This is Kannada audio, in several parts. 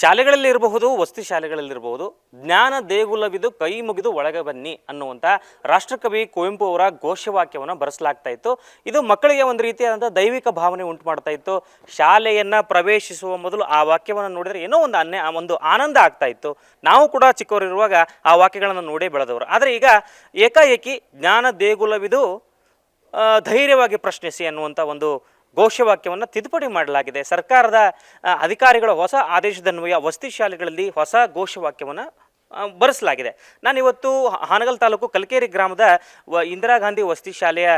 ಶಾಲೆಗಳಲ್ಲಿ ಇರಬಹುದು ವಸತಿ ಶಾಲೆಗಳಲ್ಲಿರಬಹುದು, ಜ್ಞಾನ ದೇಗುಲವಿದು ಕೈ ಮುಗಿದು ಒಳಗೆ ಬನ್ನಿ ಅನ್ನುವಂಥ ರಾಷ್ಟ್ರಕವಿ ಕುವೆಂಪು ಅವರ ಘೋಷವಾಕ್ಯವನ್ನು ಬರೆಸಲಾಗ್ತಾ ಇತ್ತು. ಇದು ಮಕ್ಕಳಿಗೆ ಒಂದು ರೀತಿಯಾದಂಥ ದೈವಿಕ ಭಾವನೆ ಉಂಟು ಮಾಡ್ತಾ ಇತ್ತು. ಶಾಲೆಯನ್ನು ಪ್ರವೇಶಿಸುವ ಮೊದಲು ಆ ವಾಕ್ಯವನ್ನು ನೋಡಿದರೆ ಏನೋ ಒಂದು ಅನ್ಯ, ಒಂದು ಆನಂದ ಆಗ್ತಾ ಇತ್ತು. ನಾವು ಕೂಡ ಚಿಕ್ಕವರಿರುವಾಗ ಆ ವಾಕ್ಯಗಳನ್ನು ನೋಡೇ ಬೆಳೆದವರು. ಆದರೆ ಈಗ ಏಕಾಏಕಿ ಜ್ಞಾನ ದೇಗುಲವಿದು ಧೈರ್ಯವಾಗಿ ಪ್ರಶ್ನಿಸಿ ಅನ್ನುವಂಥ ಒಂದು ಘೋಷವಾಕ್ಯವನ್ನು ತಿದ್ದುಪಡಿ ಮಾಡಲಾಗಿದೆ. ಸರ್ಕಾರದ ಅಧಿಕಾರಿಗಳ ಹೊಸ ಆದೇಶದನ್ವಯ ವಸತಿ ಶಾಲೆಗಳಲ್ಲಿ ಹೊಸ ಘೋಷವಾಕ್ಯವನ್ನು ಬರೆಸಲಾಗಿದೆ. ನಾನಿವತ್ತು ಹಾನಗಲ್ ತಾಲೂಕು ಕಲ್ಕೇರಿ ಗ್ರಾಮದ ವ, ಇಂದಿರಾ ಗಾಂಧಿ ವಸತಿ ಶಾಲೆಯ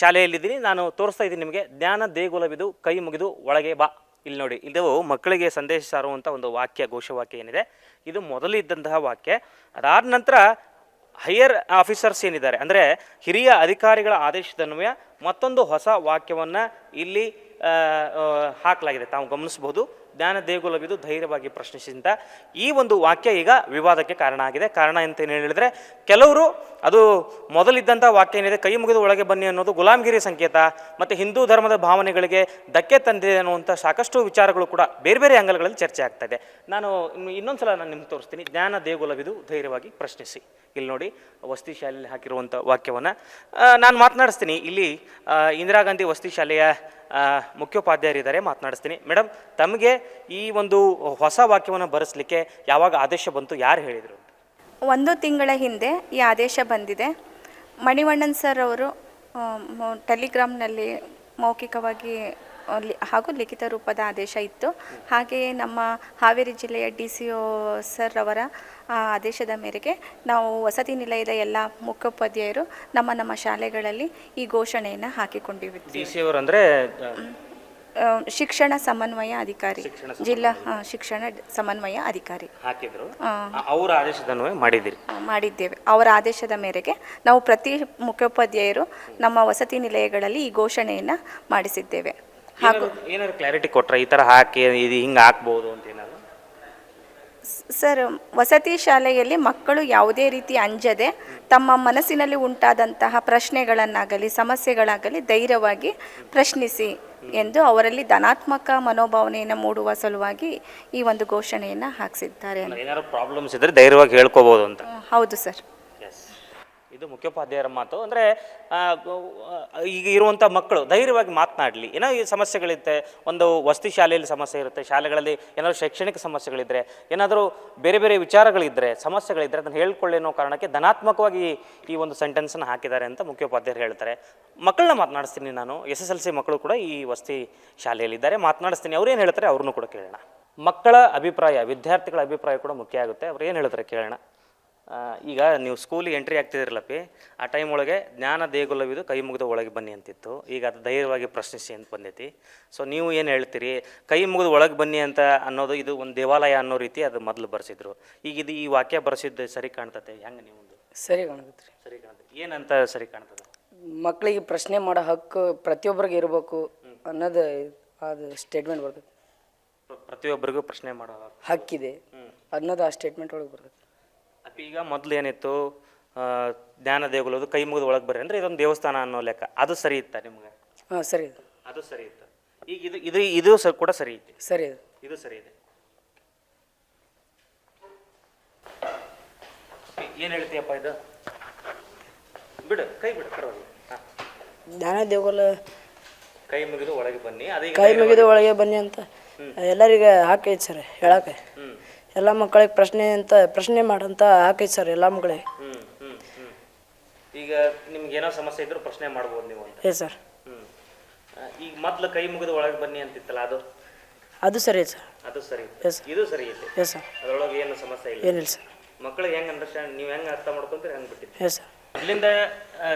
ಶಾಲೆಯಲ್ಲಿದ್ದೀನಿ. ನಾನು ತೋರಿಸ್ತಾ ಇದ್ದೀನಿ ನಿಮಗೆ. ಜ್ಞಾನ ದೇಗುಲವಿದು, ಕೈ ಮುಗಿದು ಒಳಗೆ ಬಾ. ಇಲ್ಲಿ ನೋಡಿ, ಇದು ಮಕ್ಕಳಿಗೆ ಸಂದೇಶ ಸಾರುವಂಥ ಒಂದು ವಾಕ್ಯ, ಘೋಷವಾಕ್ಯ ಏನಿದೆ? ಇದು ಮೊದಲಿದ್ದಂತಹ ವಾಕ್ಯ. ಅದಾದ ನಂತರ, ಹೈಯರ್ ಆಫೀಸರ್ಸ್ ಏನಿದ್ದಾರೆ? ಅಂದರೆ ಹಿರಿಯ ಅಧಿಕಾರಿಗಳ ಆದೇಶದನ್ವಯ ಮತ್ತೊಂದು ಹೊಸ ವಾಕ್ಯವನ್ನು ಇಲ್ಲಿ ಹಾಕಲಾಗಿದೆ. ತಾವು ಗಮನಿಸಬಹುದು. ಜ್ಞಾನ ದೇಗುಲವಿದು ಧೈರ್ಯವಾಗಿ ಪ್ರಶ್ನಿಸಿದಂಥ ಈ ಒಂದು ವಾಕ್ಯ ಈಗ ವಿವಾದಕ್ಕೆ ಕಾರಣ ಆಗಿದೆ. ಕಾರಣ ಅಂತ ಏನು ಹೇಳಿದರೆ, ಕೆಲವರು ಅದು ಮೊದಲಿದ್ದಂಥ ವಾಕ್ಯ ಏನಿದೆ, ಕೈ ಮುಗಿದು ಒಳಗೆ ಬನ್ನಿ ಅನ್ನೋದು ಗುಲಾಮಗಿರಿ ಸಂಕೇತ, ಮತ್ತು ಹಿಂದೂ ಧರ್ಮದ ಭಾವನೆಗಳಿಗೆ ಧಕ್ಕೆ ತಂದಿದೆ ಅನ್ನುವಂಥ ಸಾಕಷ್ಟು ವಿಚಾರಗಳು ಕೂಡ ಬೇರೆ ಬೇರೆ ಅಂಗಲ್ಗಳಲ್ಲಿ ಚರ್ಚೆ ಆಗ್ತಾ ಇದೆ. ನಾನು ಇನ್ನು ಇನ್ನೊಂದು ಸಲ ನಾನು ನಿಮ್ಗೆ ತೋರಿಸ್ತೀನಿ. ಜ್ಞಾನ ದೇಗುಲವಿದು ಧೈರ್ಯವಾಗಿ ಪ್ರಶ್ನಿಸಿ. ಇಲ್ಲಿ ನೋಡಿ, ವಸತಿ ಶಾಲೆಯಲ್ಲಿ ಹಾಕಿರುವಂಥ ವಾಕ್ಯವನ್ನು. ನಾನು ಮಾತನಾಡಿಸ್ತೀನಿ. ಇಲ್ಲಿ ಇಂದಿರಾ ಗಾಂಧಿ ವಸತಿ ಶಾಲೆಯ ಮುಖ್ಯೋಪಾಧ್ಯಾಯರಿದ್ದಾರೆ, ಮಾತನಾಡಿಸ್ತೀನಿ. ಮೇಡಮ್ ತಮಗೆ ಈ ಒಂದು ಹೊಸ ವಾಕ್ಯವನ್ನು ಬರೆಸಲಿಕ್ಕೆ ಯಾವಾಗ ಆದೇಶ ಬಂತು, ಯಾರು ಹೇಳಿದರು? ಒಂದು ತಿಂಗಳ ಹಿಂದೆ ಈ ಆದೇಶ ಬಂದಿದೆ. ಮಣಿವಣ್ಣನ್ ಸರ್ ಅವರು ಟೆಲಿಗ್ರಾಮ್ನಲ್ಲಿ ಮೌಖಿಕವಾಗಿ ಹಾಗೂ ಲಿಖಿತ ರೂಪದ ಆದೇಶ ಇತ್ತು. ಹಾಗೆಯೇ ನಮ್ಮ ಹಾವೇರಿ ಜಿಲ್ಲೆಯ ಡಿ ಸಿ ಒ ಸರ್ ಅವರ ಆದೇಶದ ಮೇರೆಗೆ ನಾವು ವಸತಿ ನಿಲಯದ ಎಲ್ಲ ಮುಖ್ಯೋಪಾಧ್ಯಾಯರು ನಮ್ಮ ನಮ್ಮ ಶಾಲೆಗಳಲ್ಲಿ ಈ ಘೋಷಣೆಯನ್ನು ಹಾಕಿಕೊಂಡಿವಿ ಅಂದರೆ ಶಿಕ್ಷಣ ಸಮನ್ವಯ ಅಧಿಕಾರಿ. ಜಿಲ್ಲಾ ಶಿಕ್ಷಣ ಸಮನ್ವಯ ಅಧಿಕಾರಿ. ಅವರ ಮಾಡಿದ್ದೀರಿ. ಮಾಡಿದ್ದೇವೆ. ಅವರ ಆದೇಶದ ಮೇರೆಗೆ ನಾವು ಪ್ರತಿ ಮುಖ್ಯೋಪಾಧ್ಯಾಯರು ನಮ್ಮ ವಸತಿ ನಿಲಯಗಳಲ್ಲಿ ಈ ಘೋಷಣೆಯನ್ನು ಮಾಡಿಸಿದ್ದೇವೆ. ಹಾಗೂ ಏನಾದ್ರು- ಕ್ಲಾರಿಟಿ ಕೊಟ್ರೆ? ಈ ಥರ ಹಾಕಿ ಇದು ಹಿಂಗೆ ಹಾಕ್ಬೋದು ಅಂತ ಏನಾದ್ರು? ಸರ್ ವಸತಿ ಶಾಲೆಯಲ್ಲಿ ಮಕ್ಕಳು ಯಾವುದೇ ರೀತಿ ಅಂಜದೆ ತಮ್ಮ ಮನಸ್ಸಿನಲ್ಲಿ ಉಂಟಾದಂತಹ ಪ್ರಶ್ನೆಗಳನ್ನಾಗಲಿ ಸಮಸ್ಯೆಗಳಾಗಲಿ ಧೈರ್ಯವಾಗಿ ಪ್ರಶ್ನಿಸಿ ಎಂದು ಅವರಲ್ಲಿ ಧನಾತ್ಮಕ ಮನೋಭಾವನೆಯನ್ನು ಮೂಡುವ ಸಲುವಾಗಿ ಈ ಒಂದು ಘೋಷಣೆಯನ್ನು ಹಾಕಿಸಿದ್ದಾರೆ ಏನಾದ್ರು ಪ್ರಾಬ್ಲಮ್ಸ್ ಇದ್ರೆ ಧೈರ್ಯವಾಗಿ ಹೇಳ್ಕೋಬೋದು ಅಂತ. ಹೌದು ಸರ್. ಇದು ಮುಖ್ಯೋಪಾಧ್ಯಾಯರ ಮಾತು. ಅಂದರೆ ಈಗ ಇರುವಂಥ ಮಕ್ಕಳು ಧೈರ್ಯವಾಗಿ ಮಾತನಾಡಲಿ. ಏನೋ ಈ ಸಮಸ್ಯೆಗಳಿರುತ್ತೆ ಒಂದು ವಸತಿ ಶಾಲೆಯಲ್ಲಿ ಸಮಸ್ಯೆ ಇರುತ್ತೆ, ಶಾಲೆಗಳಲ್ಲಿ ಏನಾದರೂ ಶೈಕ್ಷಣಿಕ ಸಮಸ್ಯೆಗಳಿದ್ದರೆ ಏನಾದರೂ ಬೇರೆ ಬೇರೆ ವಿಚಾರಗಳಿದ್ದರೆ ಸಮಸ್ಯೆಗಳಿದ್ದರೆ ಅದನ್ನು ಹೇಳ್ಕೊಳ್ಳಿ ಅನ್ನೋ ಕಾರಣಕ್ಕೆ ಧನಾತ್ಮಕವಾಗಿ ಈ ಒಂದು ಸೆಂಟೆನ್ಸನ್ನು ಹಾಕಿದ್ದಾರೆ ಅಂತ ಮುಖ್ಯೋಪಾಧ್ಯಾಯರು ಹೇಳ್ತಾರೆ. ಮಕ್ಕಳನ್ನ ಮಾತನಾಡಿಸ್ತೀನಿ ನಾನು. ಎಸ್ ಎಸ್ ಎಲ್ ಸಿ ಮಕ್ಕಳು ಕೂಡ ಈ ವಸತಿ ಶಾಲೆಯಲ್ಲಿದ್ದಾರೆ, ಮಾತನಾಡಿಸ್ತೀನಿ. ಅವ್ರು ಏನು ಹೇಳ್ತಾರೆ ಅವ್ರನ್ನೂ ಕೂಡ ಕೇಳೋಣ. ಮಕ್ಕಳ ಅಭಿಪ್ರಾಯ, ವಿದ್ಯಾರ್ಥಿಗಳ ಅಭಿಪ್ರಾಯ ಕೂಡ ಮುಖ್ಯ ಆಗುತ್ತೆ. ಅವ್ರು ಏನು ಹೇಳ್ತಾರೆ ಕೇಳೋಣ. ಈಗ ನೀವು ಸ್ಕೂಲಿಗೆ ಎಂಟ್ರಿ ಆಗ್ತಿದ್ರಲ್ಲಪ್ಪಿ ಆ ಟೈಮ್ ಒಳಗೆ ಜ್ಞಾನ ದೇಗುಲವಿದು ಕೈ ಮುಗಿದ ಒಳಗೆ ಬನ್ನಿ ಅಂತಿತ್ತು. ಈಗ ಅದು ಧೈರ್ಯವಾಗಿ ಪ್ರಶ್ನಿಸಿ ಅಂತ ಬಂದೈತಿ. ಸೊ ನೀವು ಏನು ಹೇಳ್ತೀರಿ? ಕೈ ಮುಗಿದ ಒಳಗೆ ಬನ್ನಿ ಅಂತ ಅನ್ನೋದು ಇದು ಒಂದು ದೇವಾಲಯ ಅನ್ನೋ ರೀತಿ ಅದು ಮೊದಲು ಬರೆಸಿದ್ರು. ಈಗ ಇದು ಈ ವಾಕ್ಯ ಬರೆಸಿದ್ದು ಸರಿ ಕಾಣ್ತತೆ? ಹೆಂಗೆ ನೀವು ಸರಿ ಕಾಣಕತ್ರಿ ಸರಿ ಕಾಣ್ತದೆ ಏನಂತ ಸರಿ ಕಾಣ್ತದೆ? ಮಕ್ಕಳಿಗೆ ಪ್ರಶ್ನೆ ಮಾಡೋ ಹಕ್ಕು ಪ್ರತಿಯೊಬ್ಬರಿಗೆ ಇರಬೇಕು ಅನ್ನೋದು ಅದು ಸ್ಟೇಟ್ಮೆಂಟ್ ಬರ್ತದೆ ಪ್ರ- ಪ್ರತಿಯೊಬ್ಬರಿಗೂ ಪ್ರಶ್ನೆ ಮಾಡೋ ಹಕ್ಕಿದೆ ಅನ್ನೋದು ಆ ಸ್ಟೇಟ್ಮೆಂಟ್ ಒಳಗೆ ಬರ್ತದೆ ಈಗ ಮೊದಲು ಏನಿತ್ತು ಜ್ಞಾನ ದೇಗುಲದು ಕೈ ಮುಗಿದು ಒಳಗೆ ಬರ್ರಿ ಅಂದರೆ ಇದೊಂದು ದೇವಸ್ಥಾನ ಅನ್ನೋ ಲೆಕ್ಕ. ಅದು ಸರಿ ಇತ್ತ ನಿಮ್ಗೆ? ಹಾಂ ಸರಿ ಇದೆ. ಅದು ಸರಿ ಇತ್ತು? ಈಗ ಇದು ಇದು ಇದು ಸ ಕೂಡ ಸರಿ ಐತಿ. ಸರಿ ಇದೆ. ಇದು ಸರಿ ಇದೆ. ಏನು ಹೇಳ್ತೀಯಪ್ಪ ಇದು? ಬಿಡು ಕೈ ಬಿಡು ಪರವಾಗಿಲ್ಲ. ಹಾ. ಜ್ಞಾನ ದೇಗುಲ ಕೈ ಮುಗಿದು ಒಳಗೆ ಬನ್ನಿ. ಅದೇ ಕೈ ಮುಗಿದು ಒಳಗೆ ಬನ್ನಿ ಅಂತ ಎಲ್ಲರಿಗೆ ಹಾಕೈತೆ ಸರ್ ಹೇಳಕ್ಕೆ. ಎಲ್ಲ ಮಕ್ಕಳಿಗೆ ಪ್ರಶ್ನೆ ಅಂತ ಪ್ರಶ್ನೆ ಮಾಡಂತ ಹಾಕೈತೆ ಸರ್ ಎಲ್ಲ ಮಕ್ಕಳಿಗೆ ಹ್ಮ್ ಹ್ಮ್ ಹ್ಮ್. ಈಗ ನಿಮ್ಗೆ ಏನೋ ಸಮಸ್ಯೆ ಇದ್ರೂ ಪ್ರಶ್ನೆ ಮಾಡ್ಬೋದು ನೀವು ಅಂತ. ಏ ಸರ್ ಹ್ಮ್. ಆ, ಈಗ ಮೊದ್ಲು ಕೈ ಮುಗಿದ ಒಳಗೆ ಬನ್ನಿ ಅಂತಿತ್ತಲ್ಲ ಅದು? ಅದು ಸರಿ ಐತೆ ಸರ್. ಅದು ಸರಿ. Yes. ಇದು ಸರಿ ಐತೆ ಎಸ್ ಸರ್ ಅದರೊಳಗೆ ಏನು ಸಮಸ್ಯೆ ಇಲ್ಲ. ಏನಿಲ್ಲ ಸರ್ ಮಕ್ಕಳಿಗೆ ಹೆಂಗೆ ಅಂಡರ್ಸ್ಟ್ಯಾಂಡ್ ನೀವು ಹೆಂಗೆ ಅರ್ಥ ಮಾಡ್ಕೊಂತೀರಿ ಹಂಗೆ ಬಿಟ್ಟಿತ್ತು ಎಸ್ ಸರ್ ಇಲ್ಲಿಂದ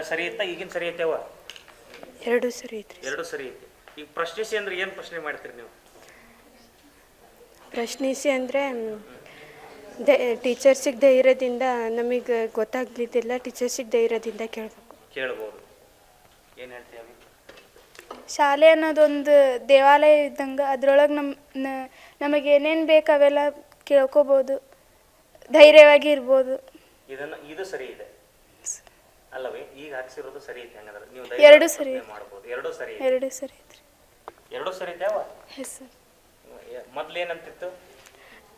ಸರಿ ಇತ್ತ ಈಗಿನ ಸರಿ ಐತೆವ ಎರಡು ಸರಿ ಐತ್ರಿ ಎರಡು ಸರಿ ಐತಿ. ಈಗ ಪ್ರಶ್ನಿಸಿ ಅಂದ್ರೆ ಏನು ಪ್ರಶ್ನೆ ಮಾಡ್ತೀರಿ ನೀವು? ಪ್ರಶ್ನಿಸಿ ಅಂದರೆ ಟೀಚರ್ಸಿಗೆ ಧೈರ್ಯದಿಂದ ನಮಗೆ ಗೊತ್ತಾಗ್ಲಿದ್ದಿಲ್ಲ ಟೀಚರ್ಸಿಗೆ ಧೈರ್ಯದಿಂದ ಕೇಳಬೇಕು. ಕೇಳ್ಬೋದು. ಏನು ಹೇಳ್ತೀವಿ ಶಾಲೆ ಅನ್ನೋದೊಂದು ದೇವಾಲಯ ಇದ್ದಂಗೆ ಅದರೊಳಗೆ ನಮ್ಮ ನಮಗೆ ಏನೇನು ಬೇಕು ಅವೆಲ್ಲ ಕೇಳ್ಕೊಬೋದು. ಧೈರ್ಯವಾಗಿ ಇರ್ಬೋದು. ಇದನ್ನ ಇದು ಸರಿ ಇದೆ. ಅಲ್ಲವೇ ಈಗ ಹಾಕ್ಸಿರೋದು ಸರಿ ಐತೆ ಹಂಗಂದ್ರೆ ನೀವು ಎರಡು ಸರಿ ಪ್ರಶ್ನೆ ಮಾಡ್ಬೋದು. ಎರಡು ಸರಿ ಐತೆ. ಎರಡು ಸರಿ ಐತ್ರಿ ಎರಡು ಸರಿ ಇದ್ದಾವ ಎಸ್ ಸರ್ ಮೊದ್ಲು ಏನಂತಿತ್ತು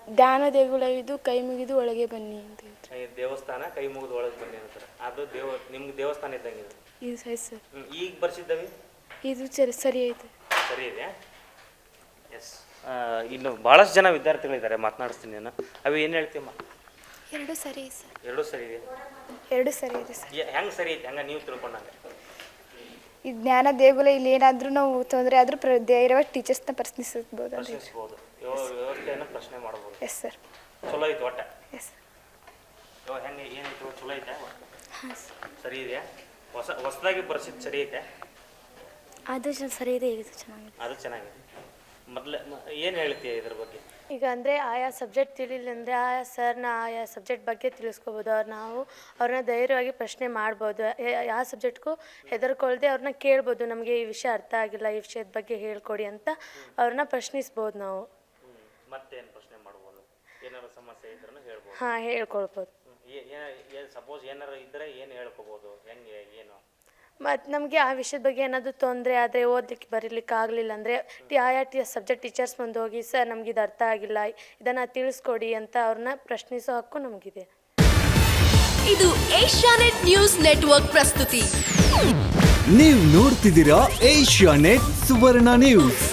ಧ್ಯಾನ ದೇಗುಲ ಇದು ಕೈ ಮುಗಿದು ಒಳಗೆ ಬನ್ನಿ ಅಂತ ಈ ದೇವಸ್ಥಾನ ಕೈ ಮುಗಿದು ಒಳಗೆ ಬನ್ನಿ ಅಂತಾರೆ. ಅದು ದೇವ ನಿಮ್ಗೆ ದೇವಸ್ಥಾನ ಇದ್ದಂಗೆ ಇದು? ಇದು ಸರಿ ಸರ್. ಹ್ಮ್. ಈಗ ಬರ್ಸಿದ್ದವಿ? ಇದು ಸರಿ ಸರಿ ಐತೆ. ಸರಿ ಇದೆಯಾ ಎಸ್ ಇನ್ನು ಭಾಳಷ್ಟು ಜನ ವಿದ್ಯಾರ್ಥಿಗಳಿದ್ದಾರೆ ಮಾತನಾಡಿಸ್ತೀನಿ ನಾನು. ಅವು ಏನು ಹೇಳ್ತೀಯಮ್ಮ? ಎರಡು ಸರಿ ಸರ್. ಎರಡೂ ಸರಿ ಇದೆ? ಎರಡು ಸರಿ ಇದೆ ಸರ್. ಹೆಂಗೆ ಸರಿ ಐತೆ? ಹಂಗೆ ನೀವು ತಿಳ್ಕೊಂಡಂಗೆ. ಈ ಜ್ಞಾನ ದೇಗುಲ ಇಲ್ಲಿ ಏನಾದರೂ ನಾವು ತೊಂದರೆ ಆದರೂ ಪ್ರ ಟೀಚರ್ಸ್ನ ಪ್ರಶ್ನಿಸಬಹುದು ಅಂತ ಪ್ರಶ್ನಿಸ್ಬೋದು. ವ್ಯವಸ್ಥೆಯನ್ನು ಪ್ರಶ್ನೆ ಮಾಡ್ಬೋದು. ಎಸ್ ಸರ್ ಚಲೋ ಐತೆ ಒಟ್ಟ? ಎಸ್ ಇವಾಗ ಹೆಂಗೆ ಏನೈತೆ ಚಲೋ ಐತೆ? ಸರಿ ಇದೆಯಾ ಹೊಸ ಹೊಸದಾಗಿ ಬರ್ಸಿದ್ದು ಸರಿ ಐತೆ? ಅದು ಸರಿ ಇದೆ ಇದು ಚೆನ್ನಾಗಿದೆ ಅದು ಚೆನ್ನಾಗಿದೆ. ಮೊದಲೇ ಏನು ಹೇಳ್ತೀಯ ಇದ್ರ ಬಗ್ಗೆ? ಈಗ ಅಂದರೆ ಆಯಾ ಸಬ್ಜೆಕ್ಟ್ ತಿಳಿಲಿಲ್ಲ ಅಂದರೆ ಆಯಾ ಸರ್ನ ಆಯಾ ಸಬ್ಜೆಕ್ಟ್ ಬಗ್ಗೆ ತಿಳಿಸ್ಕೋಬೋದು. ಅವ್ರು ನಾವು ಅವ್ರನ್ನ ಧೈರ್ಯವಾಗಿ ಪ್ರಶ್ನೆ ಮಾಡ್ಬೋದು. ಯ- ಯಾವ ಸಬ್ಜೆಕ್ಟ್ಗೂ ಹೆದರ್ಕೊಳ್ದೆ ಅವ್ರನ್ನ ಕೇಳ್ಬೋದು. ನಮಗೆ ಈ ವಿಷಯ ಅರ್ಥ ಆಗಿಲ್ಲ ಈ ವಿಷಯದ ಬಗ್ಗೆ ಹೇಳ್ಕೊಡಿ ಅಂತ ಅವ್ರನ್ನ ಪ್ರಶ್ನಿಸ್ಬೋದು ನಾವು. ಮತ್ತೇನು ಪ್ರಶ್ನೆ ಮಾಡ್ಬೋದು? ಏನಾದ್ರು ಸಮಸ್ಯೆ ಇದ್ರೂ ಹೇಳ್ಬೋದು. ಹಾಂ ಹೇಳ್ಕೊಳ್ಬೋದು. ಸಪೋಸ್ ಏನಾರು ಇದ್ದರೆ ಏನು ಹೇಳ್ಕೊಬೋದು? ಹೆಂಗೆ ಏನು? ಮತ್ತು ನಮಗೆ ಆ ವಿಷಯದ ಬಗ್ಗೆ ಏನಾದರೂ ತೊಂದರೆ ಆದರೆ ಓದಲಿಕ್ಕೆ ಬರೀಲಿಕ್ಕೆ ಆಗಲಿಲ್ಲ ಅಂದರೆ ಆಯಾ ಟಿ ಸಬ್ಜೆಕ್ಟ್ ಟೀಚರ್ಸ್ ಮುಂದೆ ಹೋಗಿ ಸರ್ ನಮ್ಗೆ ಇದು ಅರ್ಥ ಆಗಿಲ್ಲ ಇದನ್ನು ತಿಳಿಸ್ಕೊಡಿ ಅಂತ ಅವ್ರನ್ನ ಪ್ರಶ್ನಿಸೋ ಹಕ್ಕು ನಮಗಿದೆ. ಇದು ಏಷ್ಯಾನೆಟ್ ನ್ಯೂಸ್ ನೆಟ್ವರ್ಕ್ ಪ್ರಸ್ತುತಿ. ನೀವು ನೋಡ್ತಿದ್ದೀರಾ ಏಷ್ಯಾನೆಟ್ ಸುವರ್ಣ ನ್ಯೂಸ್.